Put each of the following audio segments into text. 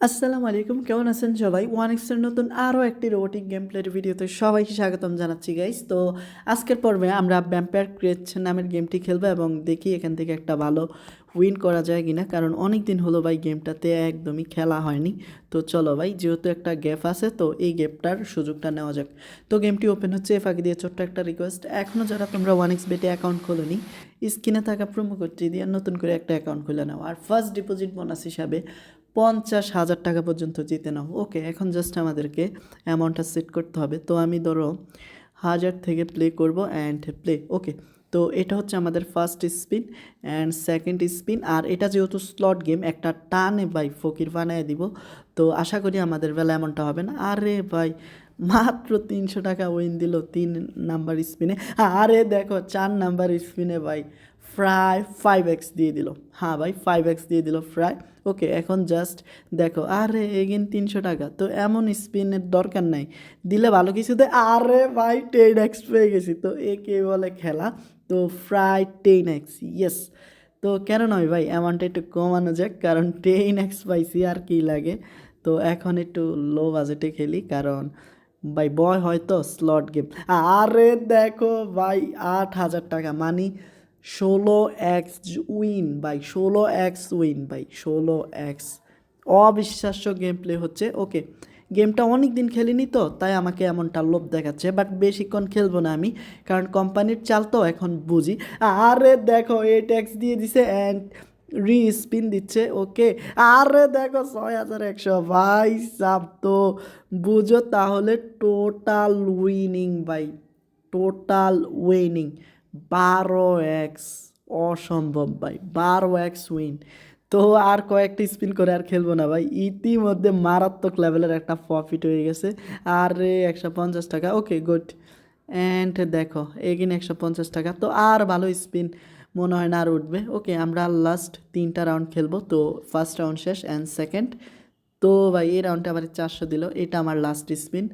আসসালামু আলাইকুম, কেমন আছেন সবাই? ওয়ান এক্সের নতুন আরও একটি রোবোটিক গেম প্লের ভিডিওতে সবাইকে স্বাগতম জানাচ্ছি গাইস তো আজকের পর্বে আমরা ব্যাম্পায়ার ক্রিয়েশন নামের গেমটি খেলব এবং দেখি এখান থেকে একটা ভালো উইন করা যায় কিনা, কারণ অনেক দিন হলো ভাই গেমটাতে একদমই খেলা হয়নি। তো চলো ভাই, যেহেতু একটা গ্যাপ আছে, তো এই গেমটার সুযোগটা নেওয়া যাক। তো গেমটি ওপেন হচ্ছে ফাঁকি দিয়ে ছোট্ট একটা রিকোয়েস্ট এখনও যারা তোমরা ওয়ান এক্স বেটে অ্যাকাউন্ট খোলোনি, স্ক্রিনে থাকা প্রোমো কোডটি দিয়ে নতুন করে একটা অ্যাকাউন্ট খুলে নাও। আর ফার্স্ট ডিপোজিট বোনাস হিসাবে পঞ্চাশ হাজার টাকা পর্যন্ত জিতে নাও। ওকে, এখন জাস্ট আমাদেরকে অ্যামাউন্টটা সেট করতে হবে। তো আমি ধরো হাজার থেকে প্লে করব অ্যান্ড প্লে ওকে তো এটা হচ্ছে আমাদের first spin and second spin আর এটা যেহেতু স্লট গেম একটা টানে ভাই ফকির বানায় দিব। তো আশা করি আমাদের বেলা এমনটা হবে না। আরে ভাই, মাত্র তিনশো টাকা উইন দিল তিন নাম্বার স্পিনে আরে দেখো, চার নাম্বার স্পিনে ভাই। ফ্রাই ফাইভ এক্স দিয়ে দিল। হ্যাঁ ভাই ফাইভ এক্স দিয়ে দিল ফ্রাই ওকে এখন জাস্ট দেখো, আরে এগেন তিনশো টাকা। তো এমন স্পিনের দরকার নাই। দিলে ভালো কিছুতে আরে ভাই টেন এক্স পেয়ে গেছি। তো এ কে বলে খেলা। তো ফ্রাই টেন এক্স ইয়েস তো কেন নয় ভাই অ্যামাউন্টটা একটু কমানো যাক, কারণ টেন এক্স পাইছি, আর কি লাগে। তো এখন একটু লো বাজেটে খেলি, কারণ ভাই বয় হয়তো স্লট গেম আরে দেখো ভাই, আট হাজার টাকা। মানি ষোলো এক্স উইন ভাই ষোলো এক্স উইন ভাই ষোলো এক্স। অবিশ্বাস্য গেম প্লে হচ্ছে। ওকে গেমটা অনেক দিন খেলিনি তো, তাই আমাকে এমনটা লোভ দেখাচ্ছে বাট বেশিক্ষণ খেলব না আমি, কারণ কোম্পানির চাল তো এখন বুঝি। আরে দেখো এ ট্যাক্স দিয়ে দিছে অ্যান্ড রি স্পিন দিচ্ছে ওকে আরে দেখো, ছয় হাজার একশো ভাই সাব তো। বুঝো তাহলে টোটাল উইনিং ভাই টোটাল উইনিং বারো এক্স অসম্ভব ভাই, বারো এক্স উইন তো আর কয়েকটি স্পিন করে আর খেলব না ভাই। ইতিমধ্যে মারাত্মক লেভেলের একটা প্রফিট হয়ে গেছে। আর, একশো পঞ্চাশ টাকা ওকে গুড অ্যান্ড দেখো, এগিন একশো পঞ্চাশ টাকা, তো আর ভালো স্পিন মনে হয় না আর উঠবে। ওকে আমরা লাস্ট তিনটা রাউন্ড খেলব, তো ফার্স্ট রাউন্ড শেষ অ্যান্ড সেকেন্ড তো ভাই, এই রাউন্ডে আবার চারশো দিল, এটা আমার লাস্ট স্পিন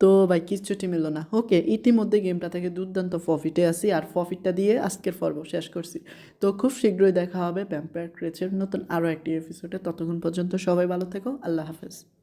তো ভাই কিচ্ছুটি মিলল না। ওকে, ইতিমধ্যে গেমটা থেকে দুর্দান্ত প্রফিটে আসি আর প্রফিটটা দিয়ে আজকের পর্ব শেষ করছি। তো খুব শীঘ্রই দেখা হবে ব্যাম্পায়ার ক্রেচের নতুন আরও একটি এপিসোডে ততক্ষণ পর্যন্ত সবাই ভালো থেকো। আল্লাহ হাফেজ।